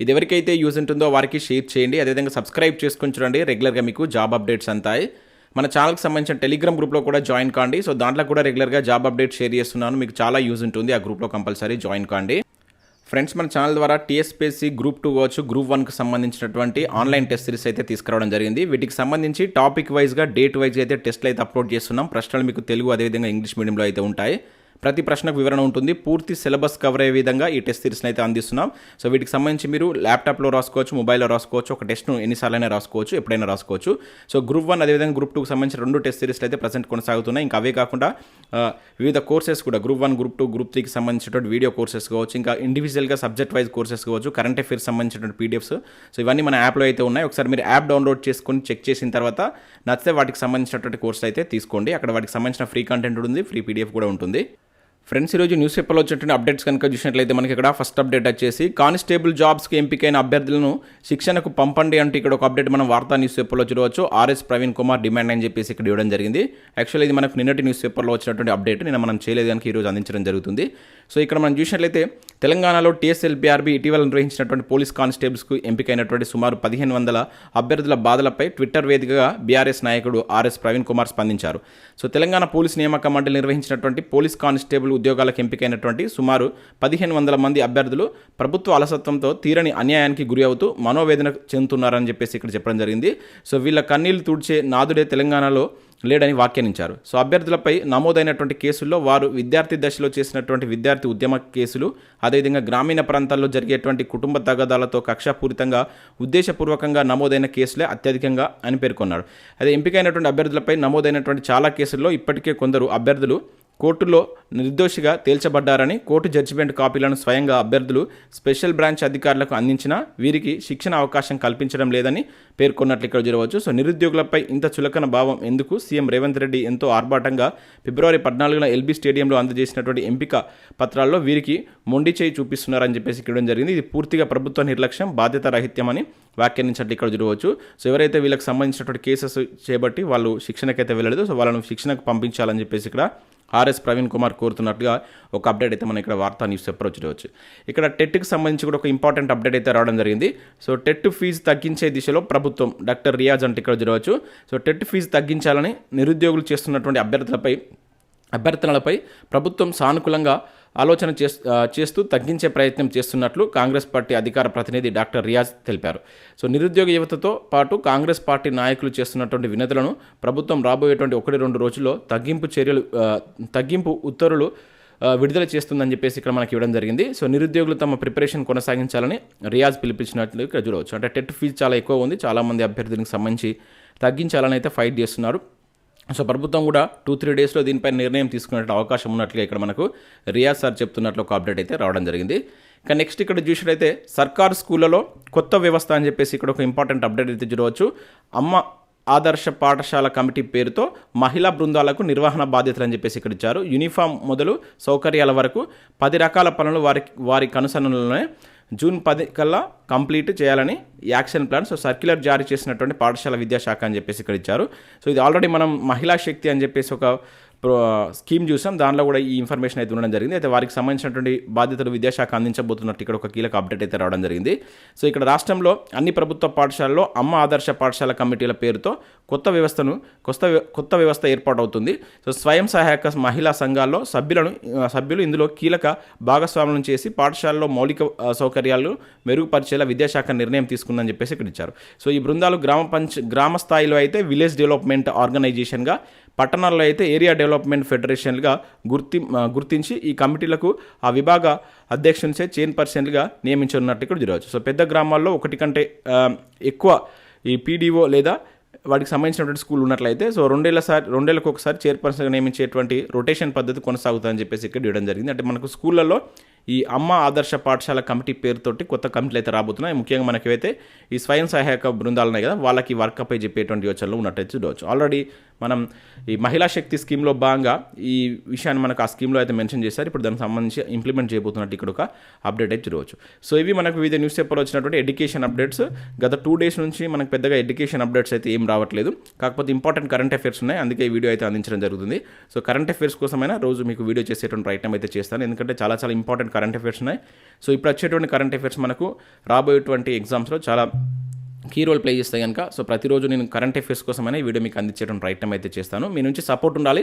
ఇది ఎవరికైతే యూజ్ ఉంటుందో వారికి షేర్ చేయండి. అదేవిధంగా సబ్స్క్రైబ్ చేసుకొని చూడండి. రెగ్యులర్గా మీకు జాబ్ అప్డేట్స్ అంతాయి. మన ఛానల్కి సంబంధించిన టెలిగ్రామ్ గ్రూప్లో కూడా జాయిన్ కాండి. సో దాంట్లో కూడా రెగ్యులర్గా జాబ్ అప్డేట్ షేర్ చేస్తున్నాను. మీకు చాలా యూజ్ ఉంటుంది. ఆ గ్రూప్లో కంపల్సరీ జాయిన్ కాండి. ఫ్రెండ్స్ మన ఛానల్ ద్వారా టీఎస్పీఎస్సీ గ్రూప్ టూ కావచ్చు గ్రూప్ వన్కి సంబంధించినటువంటి ఆన్లైన్ టెస్ట్ సిరీస్ అయితే తీసుకురావడం జరిగింది. వీటికి సంబంధించి టాపిక్ వైజ్గా డేట్ వైజ్ అయితే టెస్ట్లు అయితే అప్లోడ్ చేస్తున్నాం. ప్రశ్నలు మీకు తెలుగు అదేవిధంగా ఇంగ్లీష్ మీడియంలో అయితే ఉంటాయి. ప్రతి ప్రశ్నకు వివరణ ఉంటుంది. పూర్తి సిలబస్ కవర్ అయ్యే విధంగా ఈ టెస్ట్ సిరీస్ని అయితే అందిస్తున్నాం. సో వీటికి సంబంధించి మీరు ల్యాప్టాప్లో రాసుకోవచ్చు మొబైల్లో రాసుకోవచ్చు ఒక టెస్ట్ను ఎన్నిసార్లైనా రాసుకోవచ్చు ఎప్పుడైనా రాసుకోవచ్చు. సో గ్రూప్ వన్ అదేవిధంగా గ్రూప్ టూకి సంబంధించిన రెండు టెస్ట్ సిరీస్లు అయితే ప్రజెంట్ కొనసాగుతున్నాయి. ఇంకా అవే కాకుండా వివిధ కోర్సెస్ కూడా group one group two group త్రీకి సంబంధించినటువంటి వీడియో కోర్సెస్ కావచ్చు ఇంకా ఇండివిజువల్గా సబ్జెక్ట్ వైజ్ కోర్సెస్ కావచ్చు కరెంట్ అఫేర్స్ సంబంధించినటువంటి పీడిఎఫ్స్ సో ఇవన్నీ మన యాప్లో అయితే ఉన్నాయి. ఒకసారి మీరు యాప్ డౌన్లోడ్ చేసుకొని చెక్ చేసిన తర్వాత నచ్చితే వాటికి సంబంధించినటువంటి కోర్స్ అయితే తీసుకోండి. అక్కడ వాటికి సంబంధించిన ఫ్రీ కంటెంట్ ఉంటుంది ఫ్రీ పీడిఎఫ్ కూడా ఉంటుంది. ఫ్రెండ్స్ ఈరోజు న్యూస్ పేపర్లో వచ్చినటువంటి అప్డేట్స్ కనుక చూసినట్లయితే మనకి ఇక్కడ ఫస్ట్ అప్డేట్ వచ్చేసి కానిస్టేబుల్ జాబ్స్కి ఎంపికైన అభ్యర్థులను శిక్షణకు పంపండి అంటూ ఇక్కడ ఒక అప్డేట్ మనం వార్తా న్యూస్ పేపర్లో చూడవచ్చు. ఆర్ఎస్ ప్రవీణ్ కుమార్ డిమాండ్ అని చెప్పేసి ఇక్కడ ఇవ్వడం జరిగింది. యాక్చువల్లీ ఇది మనకు నిన్నటి న్యూస్ పేపర్లో వచ్చినటువంటి అప్డేట్ నేను మనం చేయలేదు కనుక ఈరోజు అందించడం జరుగుతుంది. సో ఇక్కడ మనం చూసినట్లయితే తెలంగాణలో టీఎస్ఎల్బీఆర్బీ ఇటీవల నిర్వహించినటువంటి పోలీస్ కానిస్టేబుల్స్కు ఎంపికైనటువంటి సుమారు పదిహేను వందల అభ్యర్థుల బాధలపై ట్విట్టర్ వేదికగా బీఆర్ఎస్ నాయకుడు ఆర్ఎస్ ప్రవీణ్ కుమార్ స్పందించారు. సో తెలంగాణ పోలీస్ నియామక మండలి నిర్వహించినటువంటి పోలీస్ కానిస్టేబుల్ ఉద్యోగాలకు ఎంపికైనటువంటి సుమారు పదిహేను వందల మంది అభ్యర్థులు ప్రభుత్వ అలసత్వంతో తీరని అన్యాయానికి గురి అవుతూ మనోవేదన చెందుతున్నారని చెప్పేసి ఇక్కడ చెప్పడం జరిగింది. సో వీళ్ళ కన్నీళ్ళు తుడిచే నాదుడే తెలంగాణలో లేడని వ్యాఖ్యానించారు. సో అభ్యర్థులపై నమోదైనటువంటి కేసుల్లో వారు విద్యార్థి దశలో చేసినటువంటి విద్యార్థి ఉద్యమ కేసులు అదేవిధంగా గ్రామీణ ప్రాంతాల్లో జరిగేటువంటి కుటుంబ తగాదాలతో కక్షాపూరితంగా ఉద్దేశపూర్వకంగా నమోదైన కేసులే అత్యధికంగా అని పేర్కొన్నారు. అదే ఎంపికైనటువంటి అభ్యర్థులపై నమోదైనటువంటి చాలా కేసుల్లో ఇప్పటికే కొందరు అభ్యర్థులు కోర్టులో నిర్దోషిగా తేల్చబడ్డారని కోర్టు జడ్జిమెంట్ కాపీలను స్వయంగా అభ్యర్థులు స్పెషల్ బ్రాంచ్ అధికారులకు అందించినా వీరికి శిక్షణ అవకాశం కల్పించడం లేదని పేర్కొన్నట్లు ఇక్కడ చూడవచ్చు సో నిరుద్యోగులపై ఇంత చులకన భావం ఎందుకు? సీఎం రేవంత్ రెడ్డి ఎంతో ఆర్భాటంగా ఫిబ్రవరి పద్నాలుగున ఎల్బీ స్టేడియంలో అందజేసినటువంటి ఎంపిక పత్రాల్లో వీరికి మొండి చేయి చూపిస్తున్నారని చెప్పేసి ఇక్కడ ఇవ్వడం జరిగింది. ఇది పూర్తిగా ప్రభుత్వ నిర్లక్ష్యం బాధ్యత రాహిత్యమని వ్యాఖ్యానించినట్లు ఇక్కడ చూడవచ్చు సో ఎవరైతే వీళ్ళకి సంబంధించినటువంటి కేసెస్ చేపట్టి వాళ్ళు శిక్షణకైతే వెళ్ళలేదు. సో వాళ్ళను శిక్షణకు పంపించాలని చెప్పేసి ఇక్కడ ఆర్ఎస్ ప్రవీణ్ కుమార్ కోరుతున్నట్టుగా ఒక అప్డేట్ అయితే మనం ఇక్కడ వార్తా న్యూస్ పేపర్ చూడవచ్చు ఇక్కడ టెట్కి సంబంధించి కూడా ఒక ఇంపార్టెంట్ అప్డేట్ అయితే రావడం జరిగింది. సో టెట్ ఫీజు తగ్గించే దిశలో ప్రభుత్వం డాక్టర్ రియాజ్ అంటే ఇక్కడ చూడవచ్చు సో టెట్ ఫీజు తగ్గించాలని నిరుద్యోగులు చేస్తున్నటువంటి అభ్యర్థులపై అభ్యర్థనలపై ప్రభుత్వం సానుకూలంగా ఆలోచన చేస్తూ తగ్గించే ప్రయత్నం చేస్తున్నట్లు కాంగ్రెస్ పార్టీ అధికార ప్రతినిధి డాక్టర్ రియాజ్ తెలిపారు. సో నిరుద్యోగ యువతతో పాటు కాంగ్రెస్ పార్టీ నాయకులు చేస్తున్నటువంటి వినతులను ప్రభుత్వం రాబోయేటువంటి ఒకటి రెండు రోజుల్లో తగ్గింపు చర్యలు తగ్గింపు ఉత్తర్వులు విడుదల చేస్తుందని చెప్పేసి ఇక్కడ మనకి ఇవ్వడం జరిగింది. సో నిరుద్యోగులు తమ ప్రిపరేషన్ కొనసాగించాలని రియాజ్ పిలిపించినట్లు ఇక్కడ చూడవచ్చు. అంటే టెట్ ఫీజు చాలా ఎక్కువ ఉంది. చాలామంది అభ్యర్థులకు సంబంధించి తగ్గించాలని అయితే ఫైట్ చేస్తున్నారు. సో ప్రభుత్వం కూడా టూ త్రీ డేస్లో దీనిపై నిర్ణయం తీసుకునే అవకాశం ఉన్నట్లుగా ఇక్కడ మనకు రియాజ్ సార్ చెప్తున్నట్లు ఒక అప్డేట్ అయితే రావడం జరిగింది. ఇంకా నెక్స్ట్ ఇక్కడ చూసినట్టయితే సర్కారు స్కూళ్ళలో కొత్త వ్యవస్థ అని చెప్పేసి ఇక్కడ ఒక ఇంపార్టెంట్ అప్డేట్ అయితే చూడవచ్చు. అమ్మ ఆదర్శ పాఠశాల కమిటీ పేరుతో మహిళా బృందాలకు నిర్వహణ బాధ్యతలు అని చెప్పేసి ఇక్కడ ఇచ్చారు. యూనిఫామ్ మొదలు సౌకర్యాల వరకు పది రకాల పనులు వారి వారి కనుసరణలోనే జూన్ పది కల్లా కంప్లీట్ చేయాలని యాక్షన్ ప్లాన్. సో సర్క్యులర్ జారీ చేసినటువంటి పాఠశాల విద్యాశాఖ అని చెప్పేసి ఇక్కడ ఇచ్చారు. సో ఇది ఆల్రెడీ మనం మహిళా శక్తి అని చెప్పేసి ఒక స్కీమ్ చూసాం. దానిలో కూడా ఈ ఇన్ఫర్మేషన్ అయితే ఉండడం జరిగింది. అయితే వారికి సంబంధించినటువంటి బాధ్యతలు విద్యాశాఖ అందించబోతున్నట్టు ఇక్కడ ఒక కీలక అప్డేట్ అయితే రావడం జరిగింది. సో ఇక్కడ రాష్ట్రంలో అన్ని ప్రభుత్వ పాఠశాలలో అమ్మ ఆదర్శ పాఠశాల కమిటీల పేరుతో కొత్త వ్యవస్థను కొత్త కొత్త వ్యవస్థ ఏర్పాటవుతుంది. సో స్వయం సహాయక మహిళా సంఘాల్లో సభ్యులను సభ్యులు ఇందులో కీలక భాగస్వాములను చేసి పాఠశాలలో మౌలిక సౌకర్యాలు మెరుగుపరిచేలా విద్యాశాఖ నిర్ణయం తీసుకుందని చెప్పేసి ఇక్కడ ఇచ్చారు. సో ఈ బృందాలు గ్రామ పంచ గ్రామ స్థాయిలో అయితే విలేజ్ డెవలప్మెంట్ ఆర్గనైజేషన్గా పట్టణాల్లో అయితే ఏరియా డెవలప్మెంట్ ఫెడరేషన్గా గుర్తి గుర్తించి ఈ కమిటీలకు ఆ విభాగ అధ్యక్షునిచే చైర్పర్సన్లుగా నియమించనున్నట్టు ఇక్కడ చూడవచ్చు సో పెద్ద గ్రామాల్లో ఒకటి కంటే ఎక్కువ ఈ పీడీఓ లేదా వాటికి సంబంధించినటువంటి స్కూల్ ఉన్నట్లయితే సో రెండేళ్ళ సారి రెండేళ్ళకి ఒకసారి చైర్పర్సన్గా నియమించేటువంటి రొటేషన్ పద్ధతి కొనసాగుతుందని చెప్పేసి ఇక్కడ ఇవ్వడం జరిగింది. అంటే మనకు స్కూళ్ళల్లో ఈ అమ్మ ఆదర్శ పాఠశాల కమిటీ పేరుతోటి కొత్త కమిటీలు అయితే రాబోతున్నాయి. ముఖ్యంగా మనకైతే ఈ స్వయం సహాయక బృందాలు ఉన్నాయి కదా వాళ్ళకి వర్క్ అప్ చెప్పేటువంటి యోచనలు ఉన్నట్టయితే చూడవచ్చు. ఆల్రెడీ మనం ఈ మహిళా శక్తి స్కీమ్లో భాగంగా ఈ విషయాన్ని మనకు ఆ స్కీమ్లో అయితే మెన్షన్ చేశారు. ఇప్పుడు దానికి సంబంధించి ఇంప్లిమెంట్ చేయబోతున్నట్టు ఇక్కడ ఒక అప్డేట్ అయితే చూడవచ్చు. సో ఇవి మనకు వివిధ న్యూస్ పేపర్లో వచ్చినటువంటి ఎడ్యుకేషన్ అప్డేట్స్ గత టూ డేస్ నుంచి మనకు పెద్దగా ఎడ్యుకేషన్ అప్డేట్స్ అయితే ఏం రావట్లేదు. కాకపోతే ఇంపార్టెంట్ కరెంట్ అఫేర్స్ ఉన్నాయి. అందుకే ఈ వీడియో అయితే అందించడం జరుగుతుంది. సో కరెంట్ అఫేర్స్ కోసమైనా రోజు మీకు వీడియో చేసేటువంటి ప్రయత్నం అయితే చేస్తాను. ఎందుకంటే చాలా చాలా ఇంపార్టెంట్ కరెంట్ అఫేర్స్ ఉన్నాయి. సో ఇప్పుడు వచ్చేటువంటి కరెంట్ అఫేర్స్ మనకు రాబోయేటువంటి ఎగ్జామ్స్లో చాలా కీ రోల్ ప్లే చేస్తే కనుక. సో ప్రతిరోజు నేను కరెంట్ అఫేర్స్ కోసమైనా వీడియో మీకు అందించడం ప్రయత్నం అయితే చేస్తాను. మీ నుంచి సపోర్ట్ ఉండాలి.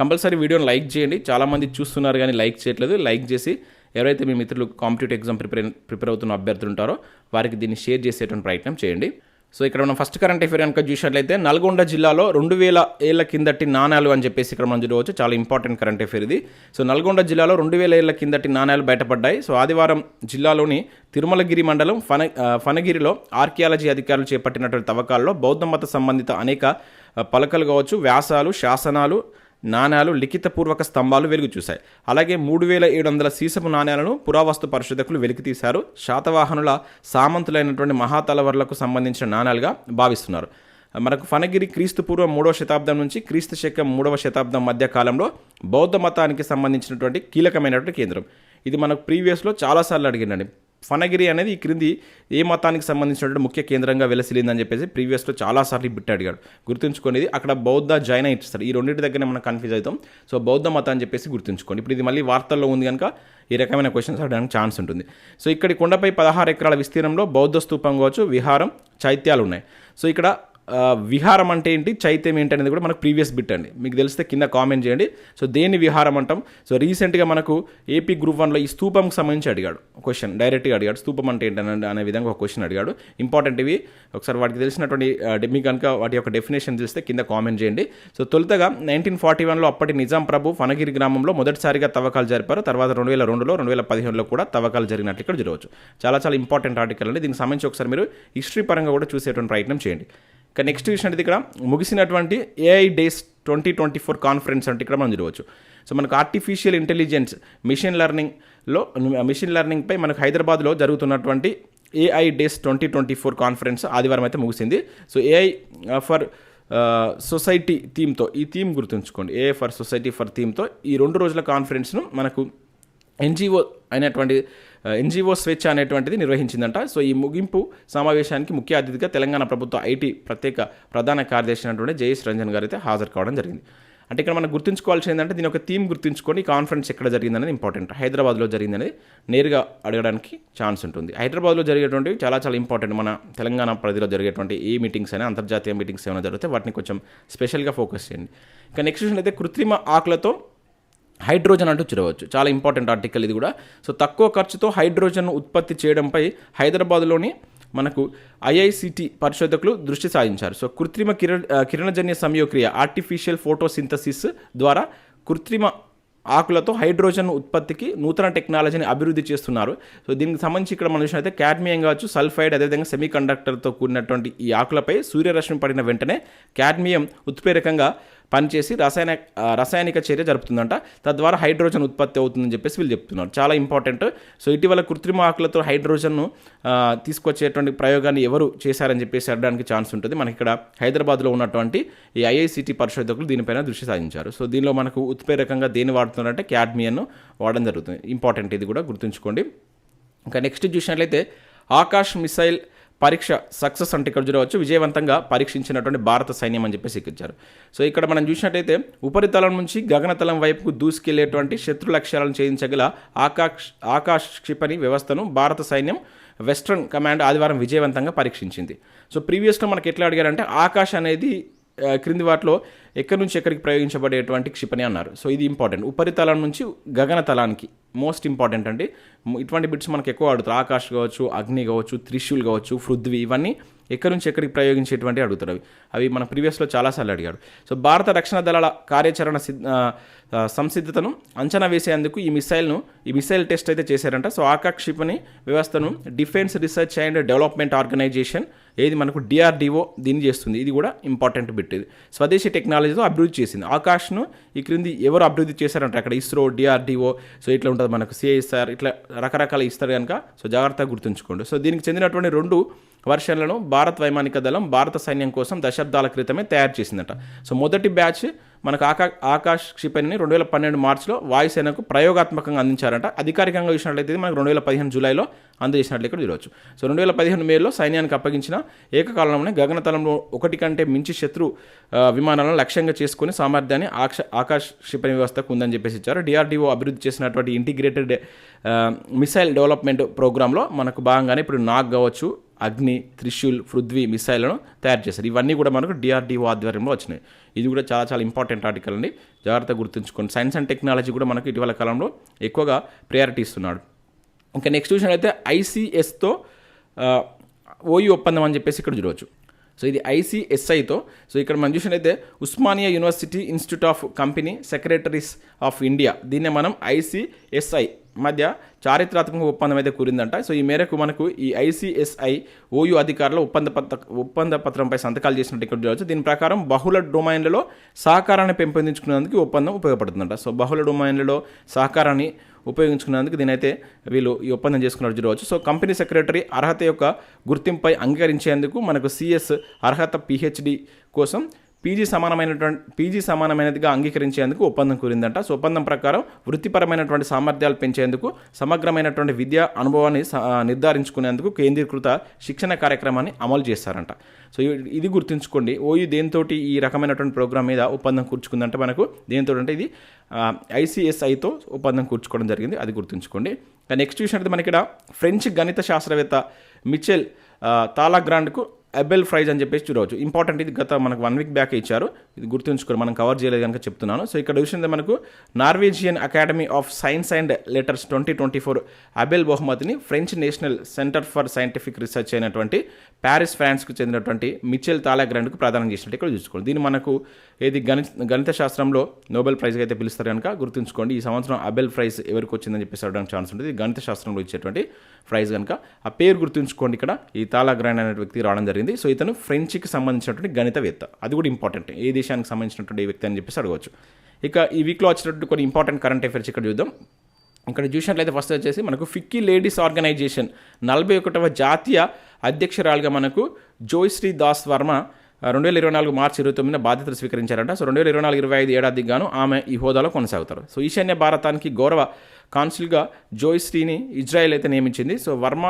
కంపల్సరీ వీడియోని లైక్ చేయండి. చాలామంది చూస్తున్నారు కానీ లైక్ చేయట్లేదు. లైక్ చేసి ఎవరైతే మీ మిత్రులు కాంపిటేటివ్ ఎగ్జామ్ ప్రిపేర్ ప్రిపేర్ అవుతున్న అభ్యర్థులు ఉంటారో వారికి దీన్ని షేర్ చేసేటువంటి ప్రయత్నం చేయండి. సో ఇక్కడ మనం ఫస్ట్ కరెంట్ అఫేర్ కనుక చూసినట్లయితే నల్గొండ జిల్లాలో రెండు వేల ఏళ్ళ కిందటి నాణాలు అని చెప్పేసి ఇక్కడ మనం చూడవచ్చు. చాలా ఇంపార్టెంట్ కరెంట్ అఫేర్ ఇది. సో నల్గొండ జిల్లాలో రెండు వేల ఏళ్ళ కిందటి నాణాలు బయటపడ్డాయి. సో ఆదివారం జిల్లాలోని తిరుమలగిరి మండలం ఫన ఫనగిరిలో ఆర్కియాలజీ అధికారులు చేపట్టినటువంటి తవ్వకాల్లో బౌద్ధ మత సంబంధిత అనేక పలకలు కావచ్చు వ్యాసాలు శాసనాలు నాణ్యాలు లిఖితపూర్వక స్తంభాలు వెలుగు చూశాయి అలాగే మూడు వేల ఏడు వందల సీసపు నాణ్యాలను పురావస్తు పరిశోధకులు వెలికితీశారు. శాతవాహనుల సామంతులైనటువంటి మహాతలవర్లకు సంబంధించిన నాణ్యాలుగా భావిస్తున్నారు. మనకు ఫనగిరి క్రీస్తు పూర్వం మూడవ శతాబ్దం నుంచి క్రీస్తు శకం మూడవ శతాబ్దం మధ్య కాలంలో బౌద్ధ మతానికి సంబంధించినటువంటి కీలకమైనటువంటి కేంద్రం. ఇది మనకు ప్రీవియస్లో చాలాసార్లు అడిగిందండి ఫనగిరి అనేది ఈ క్రింది ఏ మతానికి సంబంధించినటువంటి ముఖ్య కేంద్రంగా వెలసిలిందని చెప్పేసి ప్రీవియస్లో చాలాసార్లు బిట్ అడిగాడు. గుర్తుంచుకోండి అక్కడ బౌద్ధ జైన ఇస్తారు ఈ రెండింటి దగ్గర మనం కన్ఫ్యూజ్ అవుతాం. సో బౌద్ధ మతం అని చెప్పేసి గుర్తుంచుకోండి. ఇప్పుడు ఇది మళ్ళీ వార్తల్లో ఉంది కనుక ఈ రకమైన క్వశ్చన్స్ అడగడానికి ఛాన్స్ ఉంటుంది. సో ఇక్కడ కొండపై పదహారు ఎకరాల విస్తీర్ణంలో బౌద్ధ స్తూపం కావచ్చు విహారం చైత్యాలు ఉన్నాయి. సో ఇక్కడ విహారం అంటే ఏంటి? చైత్యం ఏంటి అనేది కూడా మనకు ప్రీవియస్ బిట్ అండి. మీకు తెలిస్తే కింద కామెంట్ చేయండి. సో దేన్ని విహారం అంటాం? సో రీసెంట్గా మనకు ఏపీ గ్రూప్ వన్లో ఈ స్తూపంకి సంబంధించి అడిగాడు. క్వశ్చన్ డైరెక్ట్గా అడిగాడు. స్తూపం అంటే ఏంటని అనే విధంగా ఒక క్వశ్చన్ అడిగాడు. ఇంపార్టెంట్ ఇవి. ఒకసారి వాటికి తెలిసినటువంటి మీకు కనుక వాటి యొక్క డెఫినేషన్ తెలిస్తే కింద కామెంట్ చేయండి. సో తొలుతగా నైన్టీన్ ఫార్టీ వన్లో అప్పటి నిజాం ప్రభు ఫనగిరి గ్రామంలో మొదటిసారిగా తవ్వకాలు జరిపారు. తర్వాత రెండు వేల రెండులో రెండు వేల పదిహేనులో కూడా తవ్వకాలు జరిగినట్లు ఇక్కడ జరగవచ్చు చాలా చాలా ఇంపార్టెంట్ ఆర్టికల్ అండి. దీనికి సంబంధించి ఒకసారి మీరు హిస్టరీ పరంగా కూడా చూసేటువంటి ప్రయత్నం చేయండి. ఇక నెక్స్ట్ చూసినట్టు ఇక్కడ ముగిసినటువంటి AI days twenty twenty four conference అంటే ఇక్కడ మనం చూడవచ్చు. సో మనకు ఆర్టిఫిషియల్ ఇంటెలిజెన్స్ మిషన్ లెర్నింగ్లో మిషన్ లెర్నింగ్పై మనకు హైదరాబాద్లో జరుగుతున్నటువంటి AI days twenty twenty four conference ఆదివారం అయితే ముగిసింది. సో ఏఐ ఫర్ సొసైటీ థీమ్తో ఈ థీమ్ గుర్తుంచుకోండి. ఏఐ ఫర్ సొసైటీ ఫర్ థీమ్తో ఈ రెండు రోజుల కాన్ఫరెన్స్ను మనకు ఎన్జిఓ అయినటువంటి ఎన్జిఓ స్వేచ్ఛ అనేటువంటిది నిర్వహించిందంట. సో ఈ ముగింపు సమావేశానికి ముఖ్య అతిథిగా తెలంగాణ ప్రభుత్వ ఐటీ ప్రత్యేక ప్రధాన కార్యదర్శి అయినటువంటి జయేష్ రంజన్ గారు అయితే హాజరు కావడం జరిగింది. అంటే ఇక్కడ మనం గుర్తుంచుకోవాల్సింది ఏంటంటే దీని ఒక థీమ్ గుర్తుంచుకొని కాన్ఫరెన్స్ ఎక్కడ జరిగిందనేది ఇంపార్టెంట్. హైదరాబాద్లో జరిగిందనేది నేరుగా అడగడానికి ఛాన్స్ ఉంటుంది. హైదరాబాద్లో జరిగేటువంటివి చాలా చాలా ఇంపార్టెంట్. మన తెలంగాణ పరిధిలో జరిగేటువంటి ఏ మీటింగ్స్ అయినా అంతర్జాతీయ మీటింగ్స్ ఏమైనా జరిగితే వాటిని కొంచెం స్పెషల్గా ఫోకస్ చేయండి. ఇంకా నెక్స్ట్ అయితే కృత్రిమ ఆకులతో హైడ్రోజన్ అంటూ చూడవచ్చు. చాలా ఇంపార్టెంట్ ఆర్టికల్ ఇది కూడా. సో తక్కువ ఖర్చుతో హైడ్రోజన్ ఉత్పత్తి చేయడంపై హైదరాబాద్లోని మనకు ఐఐసిటి పరిశోధకులు దృష్టి సాధించారు సో కృత్రిమ కిర కిరణజన్య సంయోక్రియ ఆర్టిఫిషియల్ ఫోటోసింథసిస్ ద్వారా కృత్రిమ ఆకులతో హైడ్రోజన్ ఉత్పత్తికి నూతన టెక్నాలజీని అభివృద్ధి చేస్తున్నారు. సో దీనికి సంబంధించి ఇక్కడ మనం చూసినట్లయితే క్యాడ్మియం కావచ్చు సల్ఫైడ్ అదేవిధంగా సెమీ కండక్టర్తో కూడినటువంటి ఈ ఆకులపై సూర్యరశ్మి పడిన వెంటనే క్యాడ్మియం ఉత్ప్రేరకంగా పనిచేసి రసాయన రసాయనిక చర్య జరుపుతుందంట. తద్వారా హైడ్రోజన్ ఉత్పత్తి అవుతుందని చెప్పేసి వీళ్ళు చెప్తున్నారు. చాలా ఇంపార్టెంట్. సో ఇటీవల కృత్రిమ ఆకులతో హైడ్రోజన్ను తీసుకొచ్చేటువంటి ప్రయోగాన్ని ఎవరు చేశారని చెప్పేసి అడడానికి ఛాన్స్ ఉంటుంది. మనకి ఇక్కడ హైదరాబాద్లో ఉన్నటువంటి ఈ ఐఐసిటి పరిశోధకులు దీనిపైన దృష్టి సాధించారు. సో దీనిలో మనకు ఉత్ప్రేరకంగా దేన్ని వాడుతున్నారంటే క్యాడ్మియన్ను వాడడం జరుగుతుంది. ఇంపార్టెంట్ ఇది కూడా గుర్తుంచుకోండి. ఇంకా నెక్స్ట్ చూసినట్లయితే ఆకాష్ మిసైల్ పరీక్ష సక్సెస్ అంటే ఇక్కడ చూడవచ్చు. విజయవంతంగా పరీక్షించినటువంటి భారత సైన్యం అని చెప్పేసి ఇచ్చారు. సో ఇక్కడ మనం చూసినట్టయితే ఉపరితలం నుంచి గగనతలం వైపుకు దూసుకెళ్ళేటువంటి శత్రు లక్ష్యాలను ఛేదించగల ఆకాశ్ ఆకాశ క్షిపణి వ్యవస్థను భారత సైన్యం వెస్ట్రన్ కమాండ్ ఆదివారం విజయవంతంగా పరీక్షించింది. సో ప్రీవియస్లో మనకి ఎట్లా అడిగారంటే ఆకాశ్ అనేది క్రింది వాటిలో ఎక్కడి నుంచి ఎక్కడికి ప్రయోగించబడేటువంటి క్షిపణి అన్నారు. సో ఇది ఇంపార్టెంట్ ఉపరితలం నుంచి గగనతలానికి మోస్ట్ ఇంపార్టెంట్ అండి. ఇటువంటి బిట్స్ మనకు ఎక్కువ ఆడుతారు ఆకాష్ కావచ్చు అగ్ని కావచ్చు త్రిశూల్ కావచ్చు పృథ్వీ ఇవన్నీ ఎక్కడి నుంచి ఎక్కడికి ప్రయోగించేటువంటి అడుగుతారు అవి. అవి మన ప్రీవియస్లో చాలాసార్లు అడిగాడు. సో భారత రక్షణ దళాల కార్యాచరణ సంసిద్ధతను అంచనా వేసేందుకు ఈ మిసైల్ను ఈ మిసైల్ టెస్ట్ అయితే చేశారంట. సో ఆకాక్షిపణి వ్యవస్థను defence research and development organisation ఏది మనకు డిఆర్డిఓ దీన్ని చేస్తుంది. ఇది కూడా ఇంపార్టెంట్ బిట్ ఇది. స్వదేశీ టెక్నాలజీతో అభివృద్ధి చేసింది. ఆకాష్ను ఈ క్రింది ఎవరు అభివృద్ధి చేశారంటే? అక్కడ ఇస్రో డిఆర్డిఓ సో ఇట్లా ఉంటుంది మనకు. సిఐఎస్ఆర్ ఇట్లా రకరకాల ఇస్తారు కనుక. సో జాగ్రత్తగా గుర్తుంచుకోండి. సో దీనికి చెందినటువంటి రెండు వర్షన్లను భారత్ వైమానిక దళం భారత సైన్యం కోసం దశాబ్దాల క్రితమే తయారు చేసిందట. సో మొదటి బ్యాచ్ మనకు ఆకా ఆకాశ్ క్షిపణిని రెండు వేల పన్నెండు మార్చిలో వాయుసేనకు ప్రయోగాత్మకంగా అందించారంట. అధికారికంగా చూసినట్లయితే మనకు రెండు వేల పదిహేను జూలైలో అందజేసినట్లు ఇక్కడ చూడవచ్చు. సో రెండు వేల పదిహేను మేలో సైన్యానికి అప్పగించిన ఏకకాలంలోనే గగనతలంలో ఒకటి కంటే మించి శత్రు విమానాలను లక్ష్యంగా చేసుకుని సామర్థ్యాన్ని ఆక్ష ఆకాశ్ క్షిపణి వ్యవస్థకు ఉందని చెప్పేసి ఇచ్చారు. డిఆర్డీఓ అభివృద్ధి చేసినటువంటి ఇంటిగ్రేటెడ్ మిసైల్ డెవలప్మెంట్ ప్రోగ్రాంలో మనకు భాగంగానే ఇప్పుడు నాగ్ కావచ్చు అగ్ని త్రిశూల్ పృథ్వీ మిసైళ్ళను తయారు చేశారు. ఇవన్నీ కూడా మనకు డిఆర్డీఓ ఆధ్వర్యంలో వచ్చినాయి. ఇది కూడా చాలా చాలా ఇంపార్టెంట్ ఆర్టికల్ అండి. జాగ్రత్తగా గుర్తుంచుకోండి. సైన్స్ అండ్ టెక్నాలజీ కూడా మనకు ఇటీవల కాలంలో ఎక్కువగా ప్రయారిటీ ఇస్తున్నాడు ఇంకా నెక్స్ట్ విషయం అయితే ఐసీఎస్తో ఓయి ఒప్పందం అని చెప్పేసి ఇక్కడ చూడవచ్చు. సో ఇది ఐసీఎస్ఐతో సో ఇక్కడ మనం చూసినట్లయితే Osmania university institute of company secretaries of India దీన్నే మనం ఐసీఎస్ఐ మధ్య చారిత్రాత్మక ఒప్పందం అయితే కూరిందంట. సో ఈ మేరకు మనకు ఈ ఐసీఎస్ఐ ఓయూ అధికారులు ఒప్పంద పత్ర ఒప్పంద పత్రంపై సంతకాలు చేసినట్టు ఇక్కడ చూడవచ్చు. దీని ప్రకారం బహుళ డొమైన్లలో సహకారాన్ని పెంపొందించుకునేందుకు ఒప్పందం ఉపయోగపడుతుందంట. సో బహుళ డొమైన్లలో సహకారాన్ని ఉపయోగించుకునేందుకు దీనైతే వీళ్ళు ఈ ఒప్పందం చేసుకున్నట్టు చూడవచ్చు. సో కంపెనీ సెక్రటరీ అర్హత యొక్క గుర్తింపై అంగీకరించేందుకు మనకు సిఎస్ అర్హత పిహెచ్డి కోసం పీజీ సమానమైనటువంటి పీజీ సమానమైనదిగా అంగీకరించేందుకు ఒప్పందం కూరిందంట సో ఒప్పందం ప్రకారం వృత్తిపరమైనటువంటి సామర్థ్యాలు పెంచేందుకు సమగ్రమైనటువంటి విద్యా అనుభవాన్ని నిర్ధారించుకునేందుకు కేంద్రీకృత శిక్షణ కార్యక్రమాన్ని అమలు చేస్తారంట సో ఇది గుర్తుంచుకోండి. ఓయూ దేనితోటి ఈ రకమైనటువంటి ప్రోగ్రామ్ మీద ఒప్పందం కూర్చుకుందంటే మనకు దేనితో అంటే ఇది ఐసీఎస్ఐతో ఒప్పందం కూర్చుకోవడం జరిగింది. అది గుర్తుంచుకోండి. నెక్స్ట్ చూసినట్టు మనకి ఇక్కడ ఫ్రెంచ్ గణిత శాస్త్రవేత్త మిచెల్ తాలాగ్రాండ్కు అబెల్ ప్రైజ్ అని చెప్పేసి చూడవచ్చు. ఇంపార్టెంట్ ఇది. గత మనకు వన్ వీక్ బ్యాక్ ఇచ్చారు. ఇది గుర్తుంచుకోరు మనం కవర్ చేయలేదు కనుక చెప్తున్నాను. సో ఇక్కడ చూసింది మనకు Norwegian academy of science and letters twenty twenty four Abel బహుమతిని French national centre for scientific research అయినటువంటి ప్యారిస్ ఫ్రాన్స్కు చెందినటువంటి మిచెల్ తాలాగ్రాండ్కు ప్రదానం చేసినట్టు ఇక్కడ చూసుకోండి. దీన్ని మనకు ఏది గణిత గణిత శాస్త్రంలో నోబెల్ ప్రైజ్గా అయితే పిలుస్తారు కనుక గుర్తుంచుకోండి. ఈ సంవత్సరం అబెల్ ప్రైజ్ ఎవరికి వచ్చిందని చెప్పేసి అడగడానికి ఛాన్స్ ఉంటుంది. గణిత శాస్త్రంలో ఇచ్చేటువంటి ప్రైజ్ కనుక. ఆ పేరు గుర్తుంచుకోండి ఇక్కడ. ఈ తాలాగ్రాండ్ అనే వ్యక్తి రావడం జరిగింది. సో ఇతను ఫ్రెంచ్కి సంబంధించినటువంటి గణితవేత్త. అది కూడా ఇంపార్టెంట్ ఏ దేశానికి సంబంధించినటువంటి వ్యక్తి అని చెప్పేసి అడగవచ్చు. ఇక ఈ వీక్లో వచ్చినటువంటి కొన్ని ఇంపార్టెంట్ కరెంట్ అఫైర్స్ ఇక్కడ చూద్దాం. ఇక్కడ చూసినట్లయితే ఫస్ట్ వచ్చేసి మనకు ఫిక్కీ లేడీస్ ఆర్గనైజేషన్ నలభై ఒకటవ జాతీయ అధ్యక్షురాలుగా మనకు జోయ్శ్రీ దాస్ వర్మ రెండు వేల ఇరవై నాలుగు మార్చి ఇరవై తొమ్మిదిన బాధ్యతలు స్వీకరించారంట. సో రెండు వేల ఇరవై నాలుగు ఇరవై ఐదు ఏడాదికి గాను ఆమె ఈ హోదాలో కొనసాగుతారు. సో ఈశాన్య భారతానికి గౌరవ కాన్సుల్గా జోయిశ్రీని ఇజ్రాయెల్ అయితే నియమించింది. సో వర్మ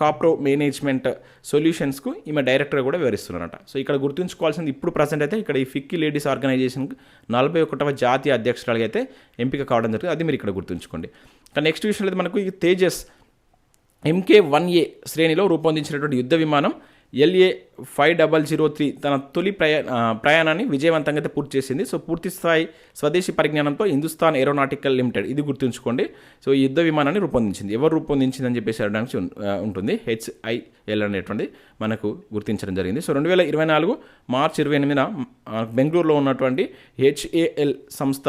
కాప్రో మేనేజ్మెంట్ సొల్యూషన్స్కు ఈమె డైరెక్టర్ కూడా వివరిస్తున్నారట. సో ఇక్కడ గుర్తుంచుకోవాల్సింది ఇప్పుడు ప్రజెంట్ అయితే ఇక్కడ ఈ ఫిక్కీ లేడీస్ ఆర్గనైజేషన్కి నలభై ఒకటవ జాతీయ అధ్యక్షురాలుగా అయితే ఎంపిక కావడం జరిగింది. అది మీరు ఇక్కడ గుర్తుంచుకోండి. కానీ నెక్స్ట్ విషయంలో అయితే మనకు ఈ తేజస్ ఎంకే వన్ ఏ శ్రేణిలో రూపొందించినటువంటి యుద్ధ విమానం LA five double zero three తన తొలి ప్రయా ప్రయాణాన్ని విజయవంతంగా అయితే పూర్తి చేసింది. సో పూర్తి స్థాయి స్వదేశీ పరిజ్ఞానంతో హిందుస్థాన్ ఏరోనాటికల్ లిమిటెడ్ ఇది గుర్తుంచుకోండి. సో ఈ యుద్ధ విమానాన్ని రూపొందించింది. ఎవరు రూపొందించింది అని చెప్పేసి అడగడానికి ఉంటుంది. హెచ్ఐఎల్ అనేటువంటి మనకు గుర్తించడం జరిగింది. సో రెండు వేల ఇరవై నాలుగు మార్చి ఇరవై ఎనిమిదిన బెంగళూరులో ఉన్నటువంటి హెచ్ఏఎల్ సంస్థ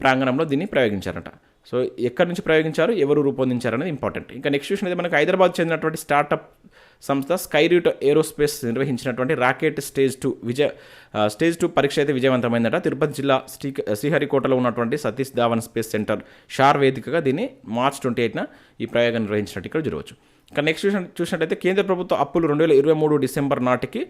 ప్రాంగణంలో దీన్ని ప్రయోగించారట. సో ఎక్కడి నుంచి ప్రయోగించారు? ఎవరు రూపొందించారు అనేది ఇంపార్టెంట్. ఇంకా నెక్స్ట్ విషయం మనకు హైదరాబాద్ చెందినటువంటి స్టార్టప్ సంస్థ స్కైరూట్ ఏరోస్పేస్ నిర్వహించినటువంటి రాకెట్ స్టేజ్ టూ విజయ స్టేజ్ టూ పరీక్ష అయితే విజయవంతమైందట. తిరుపతి జిల్లా శ్రీ శ్రీహరికోటలో ఉన్నటువంటి సతీష్ ధావన్ స్పేస్ సెంటర్ షార్ వేదికగా దీన్ని మార్చ్ ట్వంటీ ఎయిట్న ఈ ప్రయోగం నిర్వహించినట్టు ఇక్కడ చూడవచ్చు ఇక నెక్స్ట్ చూసిన చూసినట్టయితే కేంద్ర ప్రభుత్వ అప్పులు రెండు వేల ఇరవై మూడు డిసెంబర్ నాటికి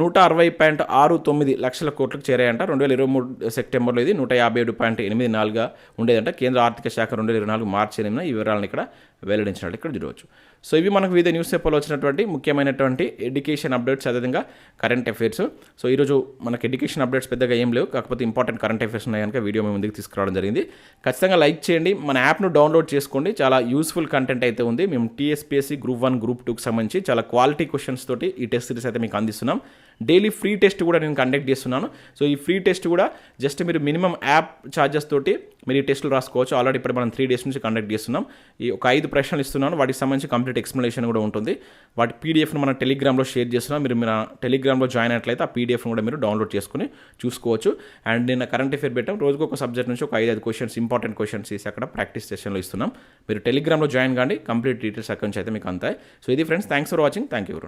నూట అరవై పాయింట్ ఆరు తొమ్మిది లక్షల కోట్లకు చేరాయంట. రెండు వేల ఇరవై మూడు సెప్టెంబర్లో ఇది నూట యాభై ఏడు పాయింట్ ఎనిమిది నాలుగుగా ఉండేదంట. కేంద్ర ఆర్థిక శాఖ రెండు వేల ఇరవై నాలుగు మార్చి ఎనిమిదిన ఈ వివరాలను ఇక్కడ వెల్లడించినట్టు ఇక్కడ చూడవచ్చు. సో ఇవి మనకు వివిధ న్యూస్ పేపర్లో వచ్చినటువంటి ముఖ్యమైనటువంటి ఎడ్యుకేషన్ అప్డేట్స్ అదేవిధంగా కరెంట్ అఫైర్స్. సో ఈరోజు మనకి ఎడ్యుకేషన్ అప్డేట్స్ పెద్దగా ఏం లేవు. కాకపోతే ఇంపార్టెంట్ కరెంట్ అఫైర్స్ ఉన్నాయి కనుక వీడియో మేము ముందుకు తీసుకురావడం జరిగింది. ఖచ్చితంగా లైక్ చేయండి. మన యాప్ను డౌన్లోడ్ చేసుకోండి. చాలా యూస్ఫుల్ కంటెంట్ అయితే ఉంది. మేము టీఎస్పీఎస్సీ గ్రూప్ వన్ గ్రూప్ టూకి సంబంధించి చాలా క్వాలిటీ క్వశ్చన్స్ తోటి ఈ టెస్ట్ సిరీస్ అయితే మీకు అందిస్తున్నాం. డైలీ ఫ్రీ టెస్ట్ కూడా నేను కండక్ట్ చేస్తున్నాను. సో ఈ ఫ్రీ టెస్ట్ కూడా జస్ట్ మీరు మినిమం యాప్ ఛార్జెస్ తోటి మీరు ఈ టెస్టులు రాసుకోవచ్చు. ఆల్రెడీ ఇప్పుడు మనం త్రీ డేస్ నుంచి కండక్ట్ చేస్తున్నాం. ఈ ఒక ఐదు ప్రశ్నలు ఇస్తున్నాను. వాటికి సంబంధించి కంప్లీట్ ఎక్స్ప్లెనేషన్ కూడా ఉంటుంది. వాటి పీడిఎఫ్ను మన టెలిగ్రామ్లో షేర్ చేస్తున్నాం. మీరు మన టెలిగ్రామ్లో జాయిన్ అయినట్లయితే ఆ పీడిఎఫ్ను కూడా మీరు డౌన్లోడ్ చేసుకుని చూసుకోవచ్చు. అండ్ నేను కరెంట్ అఫేర్ పెట్టాం. రోజుకు ఒక సబ్జెక్ట్ నుంచి ఒక ఐదు ఐదు క్వశ్చన్స్ ఇంపార్టెంట్ క్వశ్చన్స్ తీసి అక్కడ ప్రాక్టీస్ సెషన్లో ఇస్తున్నాం. మీరు టెలిగ్రామ్లో జాయిన్ కాండి. కంప్లీట్ డీటెయిల్స్ అక్కడి నుంచి అయితే మీకు అంతాయి. సో ఇది friends thanks for watching thank you